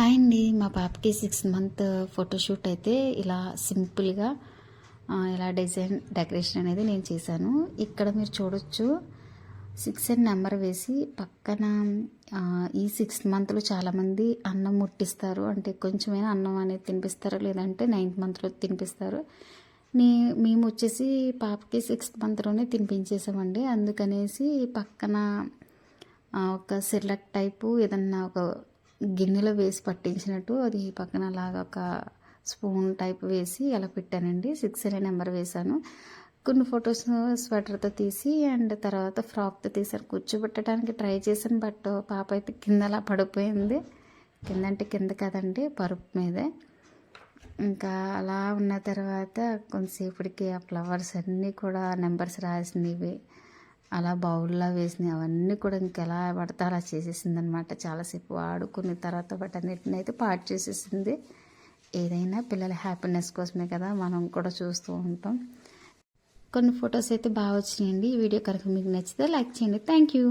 Hi అండి. మా పాపకి సిక్స్ మంత్ ఫోటోషూట్ అయితే ఇలా సింపుల్గా ఇలా డిజైన్ డెకరేషన్ అనేది నేను చేశాను. ఇక్కడ మీరు చూడొచ్చు సిక్స్ అండ్ నెంబర్ వేసి పక్కన ఈ సిక్స్త్ మంత్లో చాలామంది అన్నం ముట్టిస్తారు. అంటే కొంచెమైనా అన్నం అనేది తినిపిస్తారు లేదంటే నైన్త్ మంత్లో తినిపిస్తారు. నీ మేము వచ్చేసి పాపకి సిక్స్త్ మంత్లోనే తినిపించేసామండి అందుకనేసి పక్కన ఒక సిర్లక్ టైపు ఏదన్నా ఒక గిన్నెలో వేసి పట్టించినట్టు అది పక్కన అలాగా ఒక స్పూన్ టైప్ వేసి అలా పెట్టానండి. సిక్స్ అనే నెంబర్ వేశాను. కొన్ని ఫొటోస్ స్వెటర్తో తీసి అండ్ తర్వాత ఫ్రాక్తో తీసాను కూర్చోబెట్టడానికి ట్రై చేశాను బట్ పాప అయితే కింద అలా పడిపోయింది. కింద అంటే కింద కదండి పరుపు మీదే. ఇంకా అలా ఉన్న తర్వాత కొంతసేపటికి ఆ ఫ్లవర్స్ అన్నీ కూడా నెంబర్స్ రాసినవి. అలా బౌల్లో వేసినవి అవన్నీ కూడా ఇంకెలా పడితే అలా చేసేసిందనమాట. చాలాసేపు ఆడుకున్న తర్వాత వాటన్నిటిని అయితే పాటు చేసేసింది. ఏదైనా పిల్లల హ్యాపీనెస్ కోసమే కదా మనం కూడా చూస్తూ ఉంటాం. కొన్ని ఫొటోస్ అయితే బాగా వచ్చినాయండి. ఈ వీడియో కనుక మీకు నచ్చితే లైక్ చేయండి. Thank you